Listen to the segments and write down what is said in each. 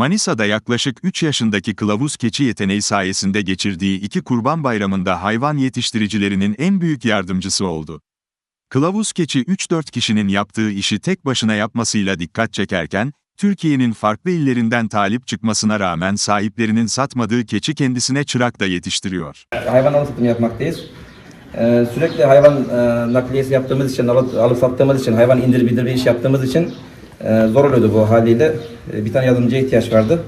Manisa'da yaklaşık 3 yaşındaki kılavuz keçi yeteneği sayesinde geçirdiği iki kurban bayramında hayvan yetiştiricilerinin en büyük yardımcısı oldu. Kılavuz keçi 3-4 kişinin yaptığı işi tek başına yapmasıyla dikkat çekerken, Türkiye'nin farklı illerinden talip çıkmasına rağmen sahiplerinin satmadığı keçi kendisine çırak da yetiştiriyor. hayvan alım satımı yapmaktayız. Ee, sürekli hayvan e, nakliyesi yaptığımız için, alıp, alıp sattığımız için, hayvan indir bir iş yaptığımız için e, zor oluyordu bu haliyle. E, bir tane yardımcıya ihtiyaç vardı.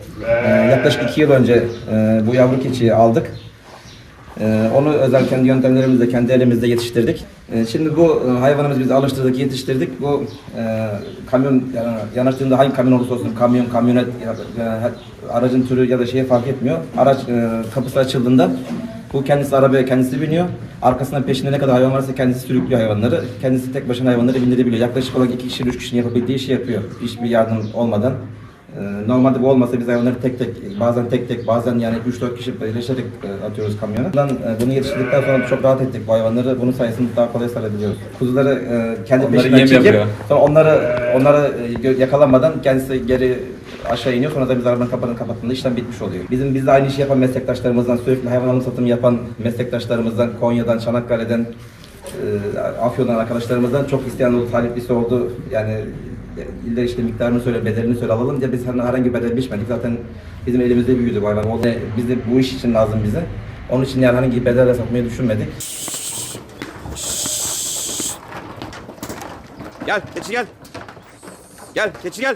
E, yaklaşık iki yıl önce e, bu yavru keçiyi aldık. Onu özel kendi yöntemlerimizle, kendi elimizle yetiştirdik. Şimdi bu e, hayvanımızı biz alıştırdık, yetiştirdik. Bu e, kamyon yanaştığında hangi kamyon olursa olsun, kamyon, kamyonet, e, aracın türü ya da şeye fark etmiyor. Araç kapısı açıldığında bu kendisi arabaya kendisi biniyor. Arkasından peşinde ne kadar hayvan varsa kendisi sürüklüyor hayvanları. Kendisi tek başına hayvanları bindirebiliyor. Yaklaşık olarak iki kişi, üç kişinin yapabildiği işi yapıyor. Hiçbir yardım olmadan. Ee, Normalde bu olmasa biz hayvanları tek tek, bazen tek tek, bazen yani 3-4 kişi birleşerek e, atıyoruz kamyona. Bundan, e, bunu yetiştirdikten sonra çok rahat ettik bu hayvanları. Bunun sayesinde daha kolay sarabiliyoruz. Kuzuları e, kendi Onları peşinden çekip, yapıyor. sonra onları onları e, yakalanmadan kendisi geri aşağı iniyor. Sonra da biz arabanın kapağını kapattığında işlem bitmiş oluyor. Bizim bizde aynı işi yapan meslektaşlarımızdan, sürekli hayvan alım satımı yapan meslektaşlarımızdan, Konya'dan, Çanakkale'den, e, Afyon'dan arkadaşlarımızdan çok isteyen oldu, taliplisi oldu. Yani e, illa işte miktarını söyle, bedelini söyle alalım diye biz hani herhangi bir bedel biçmedik. Zaten bizim elimizde büyüdü bu hayvan. O da bize bu iş için lazım bize. Onun için yani herhangi bir bedelle satmayı düşünmedik. Gel keçi gel. Gel keçi gel.